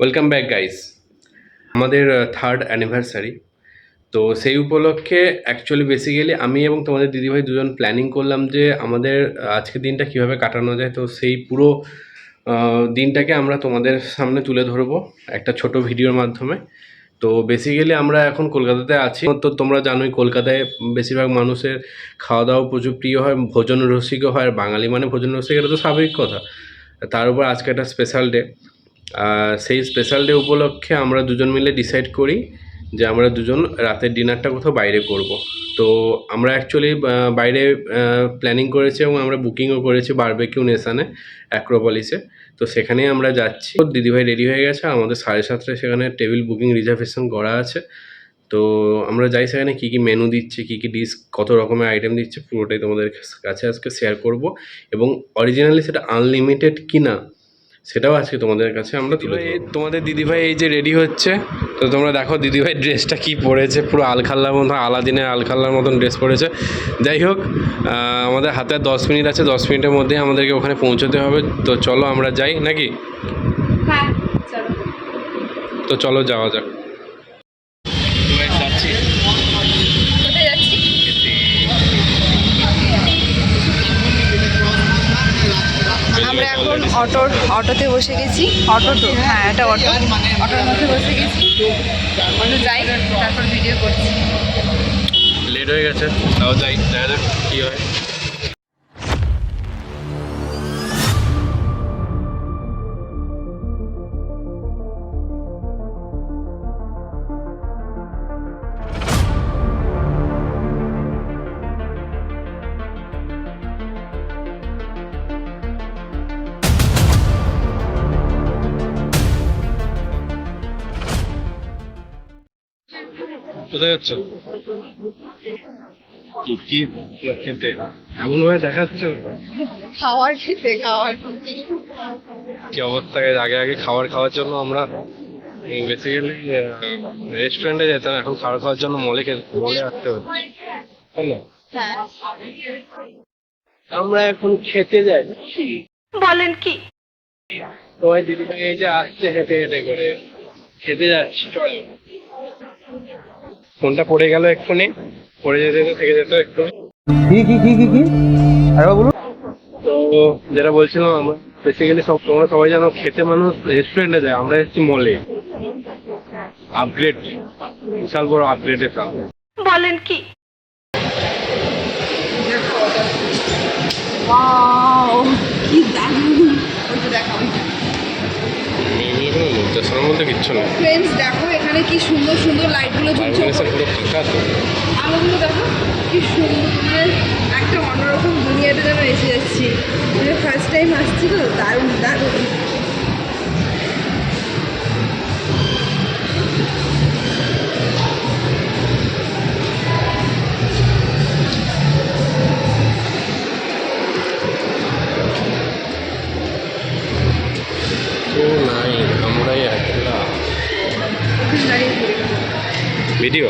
Welcome back guys আমাদের third anniversary তো সেই উপলক্ষে অ্যাকচুয়ালি বেসিক্যালি আমি এবং তোমাদের দিদিভাই দুজন প্ল্যানিং করলাম যে আমাদের আজকের দিনটা কীভাবে কাটানো যায়। তো সেই পুরো দিনটাকে আমরা তোমাদের সামনে তুলে ধরবো একটা ছোট ভিডিওর মাধ্যমে। তো বেসিক্যালি আমরা এখন কলকাতাতে আছি। তো তোমরা জানোই কলকাতায় বেশিরভাগ মানুষের খাওয়া দাওয়া প্রচুর প্রিয় হয়, ভোজন রসিকও হয় বাঙালি মানে ভোজন রসিক এটা তো স্বাভাবিক কথা। তার উপর আজকে একটা স্পেশাল ডে সেই স্পেশাল ডে উপলক্ষে আমরা দুজন মিলে ডিসাইড করি যে আমরা দুজন রাতের ডিনারটা কোথাও বাইরে করব। তো আমরা অ্যাকচুয়ালি বাইরে প্ল্যানিং করেছি এবং আমরা বুকিংও করেছি বারবেকিউ নেশানে অ্যাক্রোপলিসে তো সেখানেই আমরা যাচ্ছি। দিদিভাই রেডি হয়ে গেছে আমাদের সাড়ে সাতটায় সেখানে টেবিল বুকিং রিজার্ভেশন করা আছে। তো আমরা যাই সেখানে, কী কী মেনু দিচ্ছে, কী কী ডিশ কত রকমের আইটেম দিচ্ছে, পুরোটাই তোমাদের কাছে আজকে শেয়ার করব। এবং অরিজিনালি সেটা আনলিমিটেড কিনা সেটাও আজকে তোমাদের কাছে আমরা তুলে। তোমাদের দিদিভাই এই যে রেডি হচ্ছে তো তোমরা দেখো দিদিভাই ড্রেসটা কি পরেছে পুরো আলখাল্লার মতন আলাদিনের আলখাল্লার মতন ড্রেস পরেছে। যাই হোক আমাদের হাতে দশ মিনিট আছে দশ মিনিটের মধ্যে আমাদেরকে ওখানে পৌঁছতে হবে তো চলো আমরা যাই নাকি? হ্যাঁ তো চলো যাওয়া যাক যাচ্ছি কোথায় যাচ্ছি আমরা এখন অটোর অটোতে বসে গেছি। অটো তো? হ্যাঁ এটা অটো। অটোর মধ্যে বসে গেছি। অটো যাই তারপর ভিডিও করছি। লেট হয়ে গেছে। তাও যাই দেখা যাক কী হয়। কোথায় যাচ্ছ কি কি খেতে? এমন ভাবে দেখাচ্ছ? খাওয়ার খেতে খাওয়ার। কি অবস্থা? আগে আগে খাবার খাওয়ার জন্য আমরা বেসিক্যালি রেস্টুরেন্টে যেতাম এখন খাবার খাওয়ার জন্য মলে খেতে মলে আসতে না? হ্যাঁ। আমরা এখন খেতে যাই। বলেন কি? তোমার দিদি ভাই এই যে আসছে হেঁটে হেঁটে করে খেতে যাচ্ছি। ফোনটা পড়ে গেল এক্ষুনি। পড়ে যেতে থেকে যেত একটু। কি কি কি কি কি? আরেকবার বলুন। তো যেটা বলছিলাম আমরা বেসিক্যালি সব তোমরা সবাই জানো খেতে মানুষ রেস্টুরেন্টে যায়। আমরা এসেছি মলে আপগ্রেড বিশাল বড় আপগ্রেডের কাজ বলেন কি? কি দারুণ। ওইটা লজ্জা শরম বলতে কিচ্ছু নেই ফ্রেন্ডস দেখো এখানে কি সুন্দর সুন্দর লাইটগুলো ঝুলছে। পুরো ফাঁকা তো আলোগুলো দেখো কি সুন্দর মানে একটা অন্যরকম দুনিয়াতে যেন এসে যাচ্ছি। মানে ফার্স্ট টাইম আসছি তো দারুণ দারুণ। ভিডিও?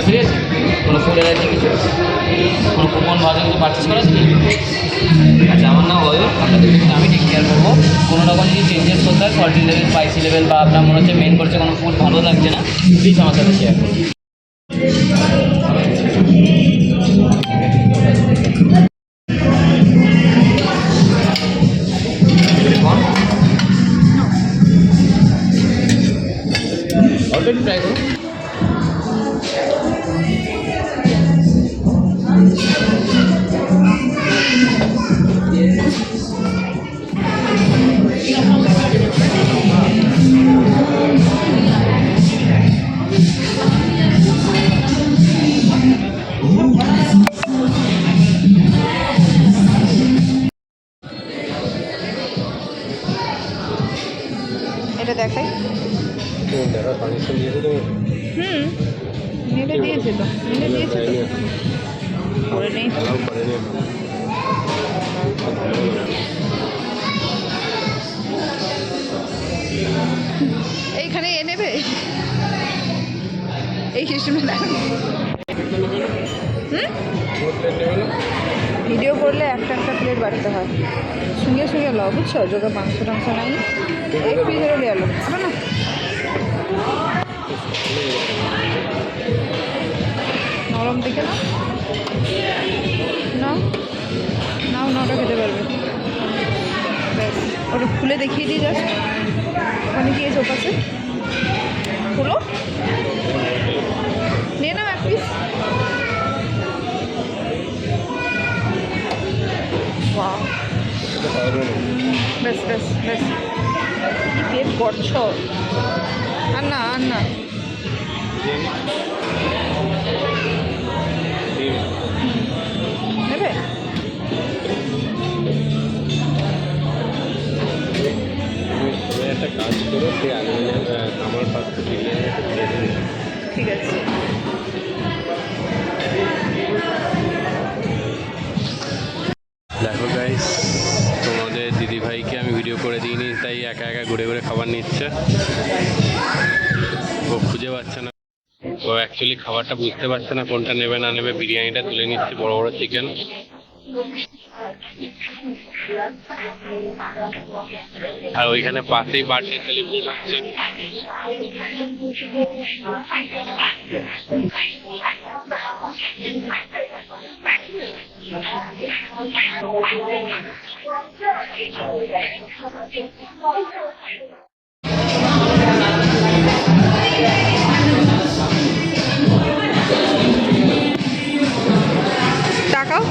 অ্যানিভার্সারি আছে কোনো ফুলের অ্যালার্জি কিছু? কোনো কুপন ভাজা কিছু পারচেস করা আছে? আচ্ছা আমার নাম হয় আপনাদের আমি ঠিক কেয়ার করব। কোনো রকম যদি চেঞ্জেস করতে হয় ফর্টি লেভেল স্পাইসি লেভেল বা আপনার মনে হচ্ছে মেন করছে কোনো ফুড ভালো লাগছে না প্লিজ আমার সাথে শেয়ার করুন। ভিডিও করলে একটা একটা প্লেট বাড়তে হয়। সঙ্গে সঙ্গে ল বুঝছ? যদি মাংস টাংস নাই এক পিসেরও লিয়ে এলো আবার না? নরম দেখে না নাও। নাও নাওটা খেতে পারবে। ব্যাস। ওটা খুলে দেখিয়ে দিই জাস্ট ওখানে কি চোখ আছে খুলো। বেশ বেশ বেশ। কি পেট করছ? আর না আর না নেবে? একটা কাজ করো সেই আলুমিনিয়াম আমার পাশে বিরিয়ানি। ঠিক আছে। দেখো গাইস তাই একা একা ঘুরে ঘুরে খাবার নিচ্ছে। ও খুঁজে পাচ্ছে না। ও অ্যাকচুয়ালি খাবারটা বুঝতে পারছে না কোনটা নেবে না নেবে। বিরিয়ানিটা তুলে নিচ্ছে বড় বড় চিকেন আর ওইখানে পাশেই বার্থডে সেলিব্রেট হচ্ছে টাকাও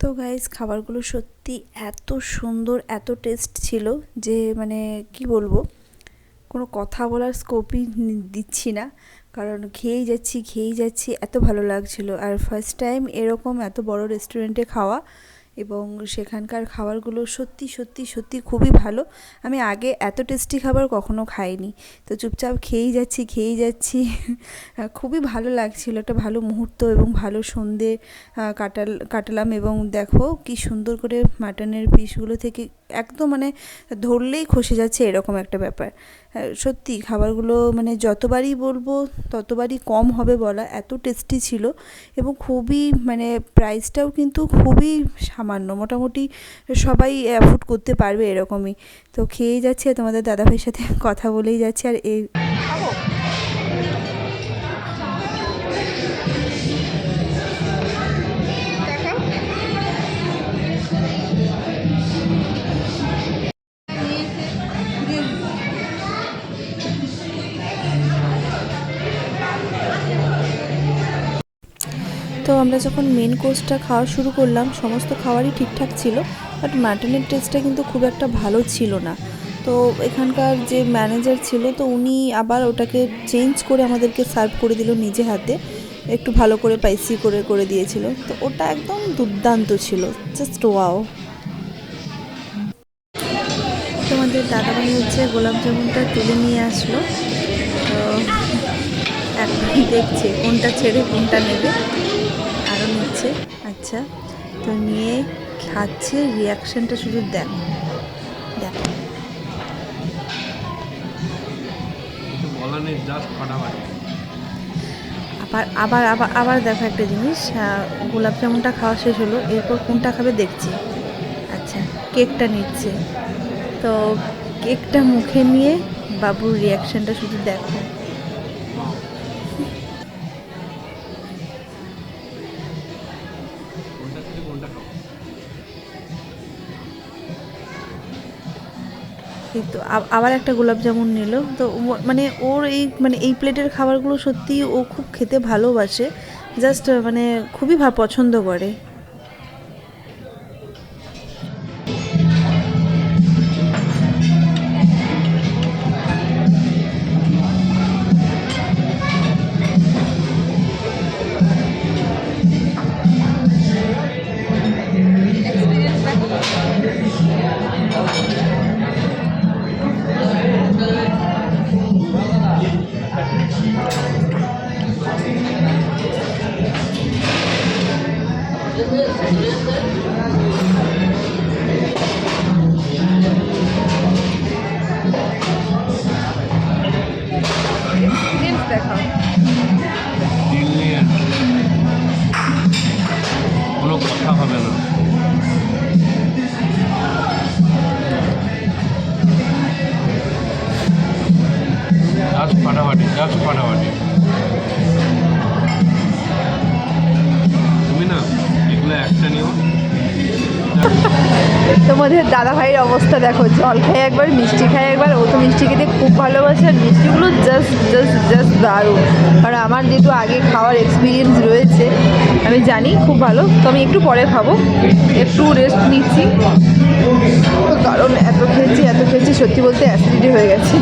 তো গাইস খাবারগুলো সত্যি এত সুন্দর, এত টেস্ট ছিল যে মানে কি বলব? কোনো কথা বলার স্কোপই দিচ্ছি না। কারণ খেয়েই যাচ্ছি খেয়েই যাচ্ছি, এত ভালো লাগছিল। আর ফার্স্ট টাইম এরকম এত বড় রেস্টুরেন্টে খাওয়া এবং সেখানকার খাবারগুলো সত্যি সত্যি সত্যি খুবই ভালো। আমি আগে এত টেস্টি খাবার কখনো খাইনি। তো চুপচাপ খেয়েই যাচ্ছি খেয়েই যাচ্ছি। খুবই ভালো লাগছিল একটা ভালো মুহূর্ত এবং ভালো সন্ধে কাটাল, কাটালাম এবং দেখো কি সুন্দর করে মাটনের পিসগুলো থেকে একদম মানে ধরলেই খসে যাচ্ছে এরকম একটা ব্যাপার। সত্যি খাবারগুলো মানে যতবারই বলব ততবারই কম হবে বলা এত টেস্টি ছিল এবং খুবই মানে প্রাইসটাও কিন্তু খুবই সামান্য, মোটামুটি সবাই অ্যাফোর্ড করতে পারবে এরকমই। তো খেয়ে যাচ্ছে তোমাদের দাদাভাইয়ের সাথে কথা বলেই যাচ্ছে আর এই তো আমরা যখন মেন কোর্সটা খাওয়া শুরু করলাম, সমস্ত খাবারই ঠিকঠাক ছিল বাট মাটনের টেস্টটা কিন্তু খুব একটা ভালো ছিল না। তো এখানকার যে ম্যানেজার ছিল, তো উনি আবার ওটাকে চেঞ্জ করে আমাদেরকে সার্ভ করে দিল নিজে হাতে, একটু ভালো করে স্পাইসি করে করে দিয়েছিল। তো ওটা একদম দুর্দান্ত ছিল জাস্ট ওয়াও তোমাদের দাদা দাদাভাই হচ্ছে গোলাপ জামুনটা তুলে নিয়ে আসলো। তো এখন দেখছে কোনটা ছেড়ে কোনটা নেবে। আচ্ছা তো নিয়ে খাচ্ছে রিয়াকশানটা শুধু দেখো। দেখো। আবার আবার আবার আবার দেখো একটা জিনিস গোলাপ জামুনটা খাওয়া শেষ হলো এরপর কোনটা খাবে দেখছি। আচ্ছা কেকটা নিচ্ছে। তো কেকটা মুখে নিয়ে বাবুর রিয়াকশানটা শুধু দেখো। এই তো আবার একটা গোলাপ জামুন নিল। তো মানে ওর এই মানে এই প্লেটের খাবারগুলো সত্যি ও খুব খেতে ভালোবাসে। জাস্ট মানে খুবই পছন্দ করে। কোনো কথা হবে না জাস্ট ফাটাফাটি জাস্ট ফাটাফাটি তোমাদের দাদা ভাইয়ের অবস্থা দেখো, জল খায় একবার, মিষ্টি খায় একবার, ও তো মিষ্টি খেতে খুব ভালোবাসে, আর মিষ্টিগুলো জাস্ট জাস্ট জাস্ট দারুণ। আর আমার যেহেতু আগে খাওয়ার এক্সপিরিয়েন্স রয়েছে, আমি জানি খুব ভালো, তো আমি একটু পরে খাব। একটু রেস্ট নিচ্ছি। কারণ এত খেয়েছি এত খেয়েছি, সত্যি বলতে অ্যাসিডিটি হয়ে গেছে।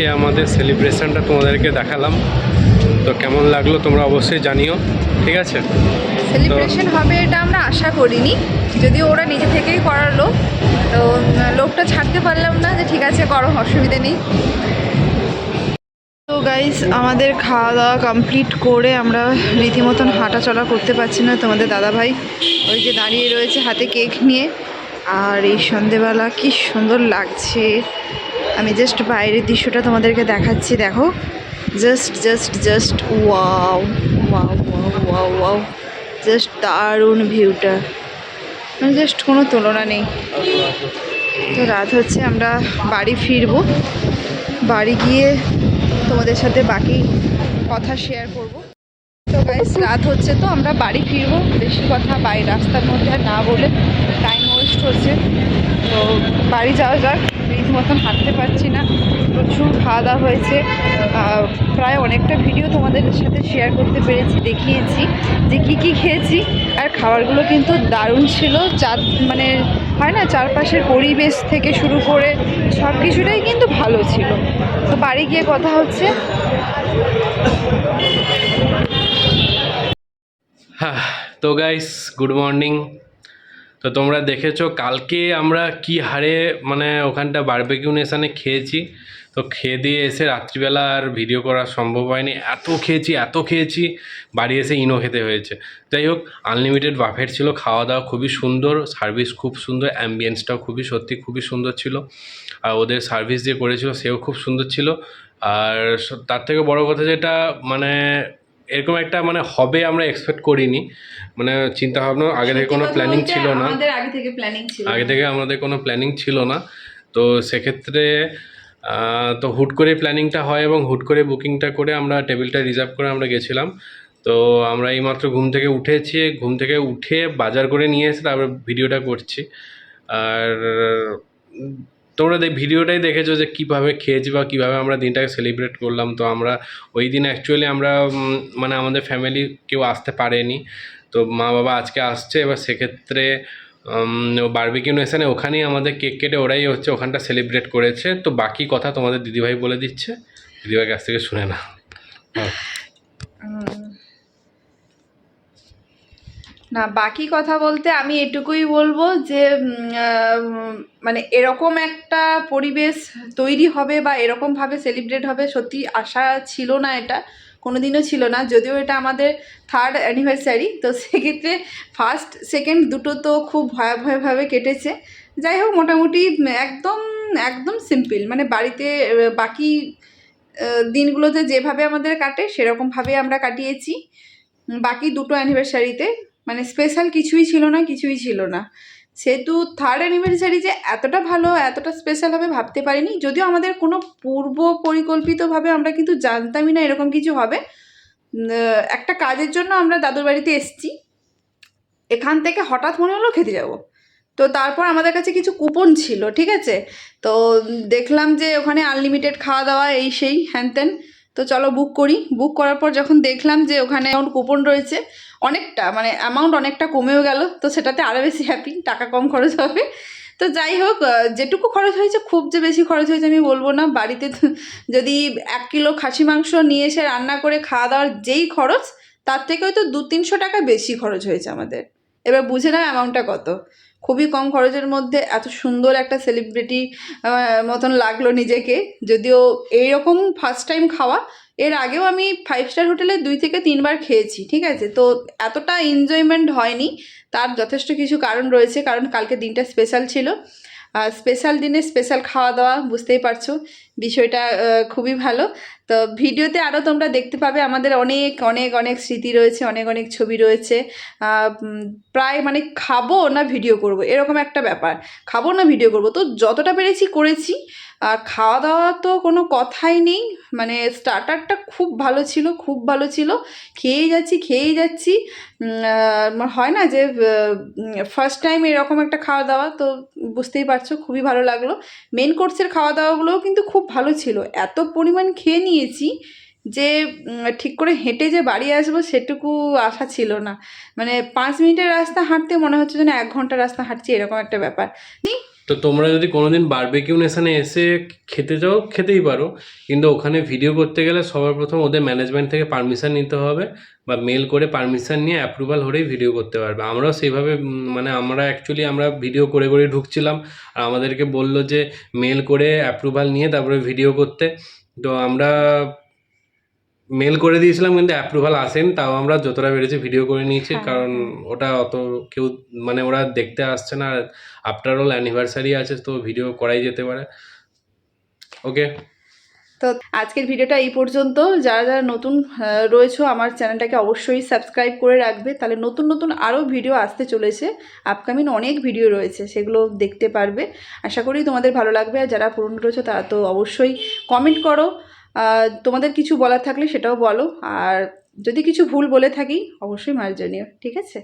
আজকে আমাদের সেলিব্রেশনটা তোমাদেরকে দেখালাম। তো কেমন লাগল তোমরা অবশ্যই জানিও ঠিক আছে? সেলিব্রেশন হবে এটা আমরা আশা করিনি যদিও ওরা নিজে থেকেই করালো। তো লোকটা ছাড়তে পারলাম না যে ঠিক আছে করো অসুবিধা নেই। তো গাইস আমাদের খাওয়া দাওয়া কমপ্লিট করে আমরা রীতিমতন হাঁটা চলা করতে পারছি না তোমাদের দাদাভাই। ওই যে দাঁড়িয়ে রয়েছে হাতে কেক নিয়ে। আর এই সন্ধেবেলা কি সুন্দর লাগছে। আমি জাস্ট বাইরের দৃশ্যটা তোমাদেরকে দেখাচ্ছি, দেখো। Just just just wow wow wow wow wow just দারুণ ভিউটা মানে জাস্ট কোনো তুলনা নেই। তো রাত হচ্ছে, আমরা বাড়ি ফিরবো। বাড়ি গিয়ে তোমাদের সাথে বাকি কথা শেয়ার করব। তো গাইস রাত হচ্ছে তো, আমরা বাড়ি ফিরবো। বেশি কথা বাড়ি রাস্তার মধ্যে আর না বলে টাইম ওয়েস্ট হচ্ছে। তো বাড়ি যাওয়া যাক রীত মতন হাঁটতে পারছি না। প্রচুর খাওয়া দাওয়া হয়েছে প্রায় অনেকটা ভিডিও তোমাদের সাথে শেয়ার করতে পেরেছি, দেখিয়েছি যে কি কি খেয়েছি। আর খাবারগুলো কিন্তু দারুণ ছিল। চার মানে হয় না, চারপাশের পরিবেশ থেকে শুরু করে সব কিছুটাই কিন্তু ভালো ছিল। তো বাড়ি গিয়ে কথা হচ্ছে। হ্যাঁ তো গাইস গুড মর্নিং তো তোমরা দেখেছ, কালকে আমরা কি হারে মানে ওখানটা বারবেকিউ নেশানে খেয়েছি। তো খেয়ে দিয়ে এসে রাত্রিবেলা আর ভিডিও করা সম্ভব হয়নি। এত খেয়েছি এত খেয়েছি, বাড়ি এসে ইনো খেতে হয়েছে। যাই হোক আনলিমিটেড বাফেট ছিল, খাওয়া দাওয়া খুবই সুন্দর সার্ভিস খুব সুন্দর অ্যাম্বিয়েন্সটাও খুবই সত্যি খুবই সুন্দর ছিল। আর ওদের সার্ভিস যে করেছিল, সেও খুব সুন্দর ছিল। আর তার থেকে বড় কথা যেটা মানে এরকম একটা মানে হবে আমরা এক্সপেক্ট করিনি। মানে চিন্তা ভাবনা আগে থেকে কোনো প্ল্যানিং ছিল না। আমাদের আগে থেকে প্ল্যানিং ছিল। আগে থেকে আমাদের কোনো প্ল্যানিং ছিল না। তো সেক্ষেত্রে তো হুট করে প্ল্যানিংটা হয় এবং হুট করে বুকিংটা করে আমরা টেবিলটা রিজার্ভ করে আমরা গেছিলাম। তো আমরা এইমাত্র ঘুম থেকে উঠেছি। ঘুম থেকে উঠে বাজার করে নিয়ে এসে তারপর ভিডিওটা করছি। আর তোমরা দেখ ভিডিওটাই দেখেছ যে কীভাবে খেয়েছি বা কীভাবে আমরা দিনটাকে সেলিব্রেট করলাম। তো আমরা ওই দিন অ্যাকচুয়ালি আমরা মানে আমাদের ফ্যামিলি কেউ আসতে পারেনি। তো মা বাবা আজকে আসছে এবার সেক্ষেত্রে বারবিকিউ নেশনে ওখানেই আমাদের কেক কেটে ওরাই হচ্ছে ওখানটা সেলিব্রেট করেছে। তো বাকি কথা তোমাদের দিদিভাই বলে দিচ্ছে। দিদিভাই কাছ থেকে শুনে না না, বাকি কথা বলতে আমি এটুকুই বলব যে মানে এরকম একটা পরিবেশ তৈরি হবে বা এরকমভাবে সেলিব্রেট হবে সত্যি আশা ছিল না এটা, কোনোদিনও ছিল না। যদিও এটা আমাদের থার্ড অ্যানিভার্সারি তো সেক্ষেত্রে ফার্স্ট সেকেন্ড দুটো তো খুব ভয়াবহভাবে কেটেছে। যাই হোক, মোটামুটি একদম একদম সিম্পল মানে বাড়িতে বাকি দিনগুলোতে যেভাবে আমাদের কাটে সেরকমভাবে আমরা কাটিয়েছি। বাকি দুটো অ্যানিভার্সারিতে মানে স্পেশাল কিছুই ছিল না, কিছুই ছিল না। সেহেতু থার্ড অ্যানিভার্সারি যে এতটা ভালো, এতটা স্পেশাল হবে ভাবতে পারিনি। যদিও আমাদের কোনো পূর্ব পরিকল্পিতভাবে আমরা কিন্তু জানতামই না এরকম কিছু হবে। একটা কাজের জন্য আমরা দাদুর বাড়িতে এসেছি। এখান থেকে হঠাৎ মনে হলো খেতে যাব। তো তারপর আমাদের কাছে কিছু কুপন ছিল, ঠিক আছে? তো দেখলাম যে ওখানে আনলিমিটেড খাওয়া দাওয়া এই সেই, হ্যান ত্যান। তো চলো বুক করি। বুক করার পর যখন দেখলাম যে ওখানে কুপন রয়েছে অনেকটা মানে অ্যামাউন্ট অনেকটা কমেও গেল, তো সেটাতে আরও বেশি হ্যাপি টাকা কম খরচ হবে। তো যাই হোক যেটুকু খরচ হয়েছে, খুব যে বেশি খরচ হয়েছে আমি বলব না। বাড়িতে যদি এক কিলো খাসি মাংস নিয়ে এসে রান্না করে খাওয়া দাওয়ার যেই খরচ, তার থেকে হয়তো দু তিনশো টাকা বেশি খরচ হয়েছে আমাদের। এবার বুঝে নাও অ্যামাউন্টটা কত। খুবই কম খরচের মধ্যে এত সুন্দর একটা সেলিব্রিটি মতন লাগল নিজেকে। যদিও এইরকম ফার্স্ট টাইম খাওয়া, এর আগেও আমি ফাইভ স্টার হোটেলে দুই থেকে তিনবার খেয়েছি, ঠিক আছে? তো এতটা এনজয়মেন্ট হয়নি। তার যথেষ্ট কিছু কারণ রয়েছে, কারণ কালকে দিনটা স্পেশাল ছিল। স্পেশাল দিনে স্পেশাল খাওয়া দাওয়া বুঝতেই পারছ? বিষয়টা খুবই ভালো। তো ভিডিওতে আরও তোমরা দেখতে পাবে আমাদের অনেক অনেক অনেক স্মৃতি রয়েছে, অনেক অনেক ছবি রয়েছে। প্রায় মানে খাব না ভিডিও করব, এরকম একটা ব্যাপার। খাব না ভিডিও করব। তো যতটা পেরেছি করেছি আর খাওয়া দাওয়া তো কোনো কথাই নেই। মানে স্টার্টারটা খুব ভালো ছিল, খুব ভালো ছিল। খেয়েই যাচ্ছি খেয়েই যাচ্ছি। হয় না যে ফার্স্ট টাইম এরকম একটা খাওয়া দাওয়া তো বুঝতেই পারছ, খুবই ভালো লাগল। মেন কোর্সের খাওয়া দাওয়াগুলোও কিন্তু খুব ভালো ছিল। এত পরিমাণ খেয়ে নিয়েছি যে ঠিক করে হেঁটে যে বাড়ি আসব সেটুকু আশা ছিল না। মানে পাঁচ মিনিটের রাস্তা হাঁটতে মনে হচ্ছে যেন এক ঘণ্টা রাস্তা হাঁটছি, এরকম একটা ব্যাপার। তো তোমরা যদি কোনোদিন বারবেকিউ নেশানে এসে খেতে যাও খেতেই পারো। কিন্তু ওখানে ভিডিও করতে গেলে সবার প্রথম ওদের ম্যানেজমেন্ট থেকে পারমিশন নিতে হবে বা মেল করে পারমিশন নিয়ে অ্যাপ্রুভাল হলেই ভিডিও করতে পারবে। আমরাও সেইভাবে মানে আমরা অ্যাকচুয়ালি আমরা ভিডিও করে করে ঢুকছিলাম। আর আমাদেরকে বলল যে মেল করে অ্যাপ্রুভাল নিয়ে তারপরে ভিডিও করতে। তো আমরা মেল করে দিয়েছিলাম কিন্তু অ্যাপ্রুভাল আসেন তাও আমরা যতটা পেরেছি ভিডিও করে নিয়েছি হ্যাঁ, কারণ ওটা অত কেউ মানে ওরা দেখতে আসছে না আর আফটার অল অ্যানিভার্সারি আছে তো ভিডিও করাই যেতে পারে। ওকে তো আজকের ভিডিওটা এই পর্যন্ত। যারা যারা নতুন রয়েছো আমার চ্যানেলটাকে অবশ্যই সাবস্ক্রাইব করে রাখবে। তাহলে নতুন নতুন আরও ভিডিও আসতে চলেছে। আপকামিং অনেক ভিডিও রয়েছে সেগুলো দেখতে পারবে। আশা করি তোমাদের ভালো লাগবে আর যারা পুরনো রয়েছে তারা তো অবশ্যই কমেন্ট করো। তোমাদের কিছু বলার থাকলে সেটাও বলো। আর যদি কিছু ভুল বলে থাকি, অবশ্যই মার্জনীয়, ঠিক আছে?